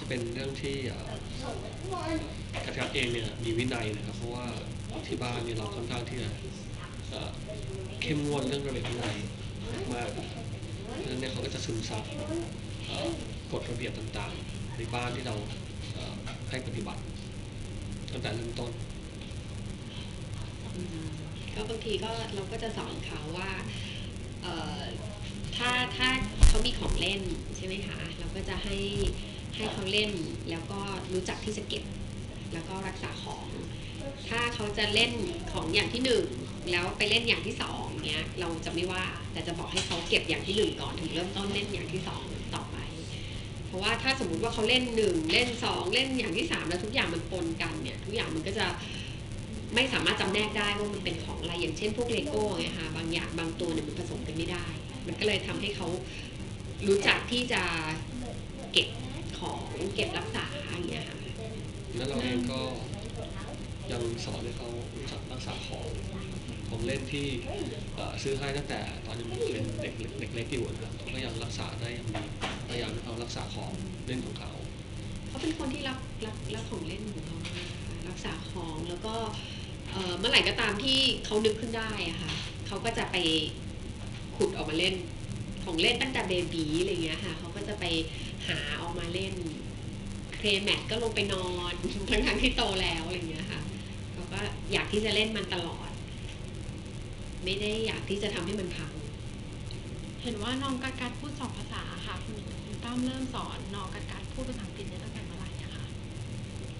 จะเป็นเรื่องที่กระทับเองเนี่ยมีวินัยนะครับเพราะว่าที่บ้านเนี่ยเราค่อนข้างที่จะเข้มงวดเรื่องระเบียบวินัยมากเพราะนั้นเนี่ยเขาก็จะซึมซับกฎระเบียบต่างๆ ในบ้านที่เราให้ปฏิบัติตั้งแต่เริ่มต้นก็บางทีก็เราก็จะสอนเขาว่าถ้าถ้าเขามีของเล่นใช่ไหมคะ เราก็จะให้ เขาเล่นแล้วก็รู้จักที่จะเก็บแล้วก็รักษาของ ถ้าเขาจะเล่นของอย่างที่หนึ่งแล้วไปเล่นอย่างที่สองเนี้ยเราจะไม่ว่าแต่จะบอกให้เขาเก็บอย่างที่หนึ่งก่อนถึงเริ่มต้นเล่นอย่างที่สองต่อไป เพราะว่าถ้าสมมติว่าเขาเล่นหนึ่งเล่นสองเล่นอย่างที่สามแล้วทุกอย่างมันปนกันเนี่ยทุกอย่างมันก็จะไม่สามารถจำแนกได้ว่ามันเป็นของอะไรอย่างเช่นพวกเลโก้ไงคะบางอย่างบางตัวเนี่ยมันผสมกันไม่ได้ มันก็เลยทำให้เขารู้จักที่จะเก็บ ของเก็บรักษาอย่างเงี้ยค่ะแล้วเราเองก็ยังสอนให้เขารู้จักรักษาของของเล่นที่เอ่อซื้อให้ตั้งแต่ตอนยังเป็นเด็กเด็กเล็กอยู่นะครับเขาก็ยังรักษาได้อย่างดีพยายามให้เขารักษาของเล่นของเขาเขาเป็นคนที่รักรักรักของเล่นของเขามากค่ะรักษาของแล้วก็เอ่อเมื่อไหร่ก็ตามที่เขานึกขึ้นได้อะค่ะเขาก็จะไปขุดออกมาเล่นของเล่นตั้งแต่เบบีอะไรเงี้ยค่ะเขาก็จะไป หาออกมาเล่นเพลย์แมทก็ลงไปนอนทั้งทั้งๆที่โตแล้วอะไรเงี้ยค่ะเขาก็อยากที่จะเล่นมันตลอด ไม่ได้อยากที่จะทำให้มันพังเห็นว่าน้องกัดกัดพูดสองภาษาค่ะคุณคุณตั้มเริ่มสอนน้องกัดกัดพูดภาษาอังกฤษเนี่ยตั้งแต่เมื่อไหร่อะคะ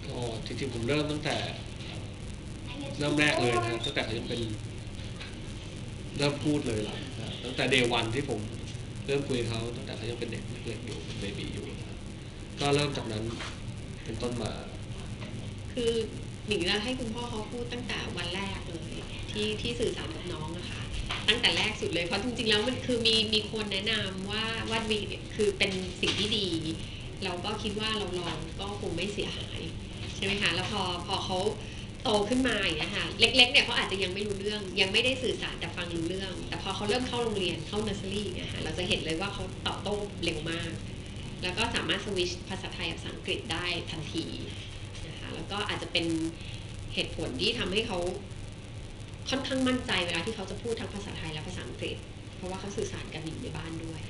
ก็จริงๆผมเริ่มตั้งแต่เริ่มแรกเลยนะครับตั้งแต่เขายังเป็นเริ่มพูดเลยล่ะนะตั้งแต่เดวันที่ผม เริ่มคุยเขาตั้งแต่เขายังเป็นเด็กเล็กๆอยู่เป็นเบบีอยู่ ก็เริ่มจากนั้นเป็นต้นมา คือหนิงจะให้คุณพ่อเขาพูดตั้งแต่วันแรกเลยที่ที่สื่อสารกับน้องอะค่ะตั้งแต่แรกสุดเลยเพราะจริงๆแล้วมันคือมีมีคนแนะนำว่าวาดวีเนี่ยคือเป็นสิ่งที่ดี เราก็คิดว่าเราลองก็คงไม่เสียหาย ใช่ไหมคะแล้วพอพอเขา โตขึ้นมาอย่างเงี้ยค่ะ เล็ก ๆ เนี่ยเขาอาจจะยังไม่รู้เรื่อง ยังไม่ได้สื่อสารแต่ฟังรู้เรื่อง แต่พอเขาเริ่มเข้าโรงเรียนเข้าเนอร์เซอรี่เงี้ยค่ะเราจะเห็นเลยว่าเขาตอบโต้เร็วมาก แล้วก็สามารถสวิชภาษาไทยกับภาษาอังกฤษได้ทันทีนะคะแล้วก็อาจจะเป็นเหตุผลที่ทำให้เขาค่อนข้างมั่นใจเวลาที่เขาจะพูดทั้งภาษาไทยและภาษาอังกฤษ เพราะว่าเขาสื่อสารกันอยู่ในบ้านด้วย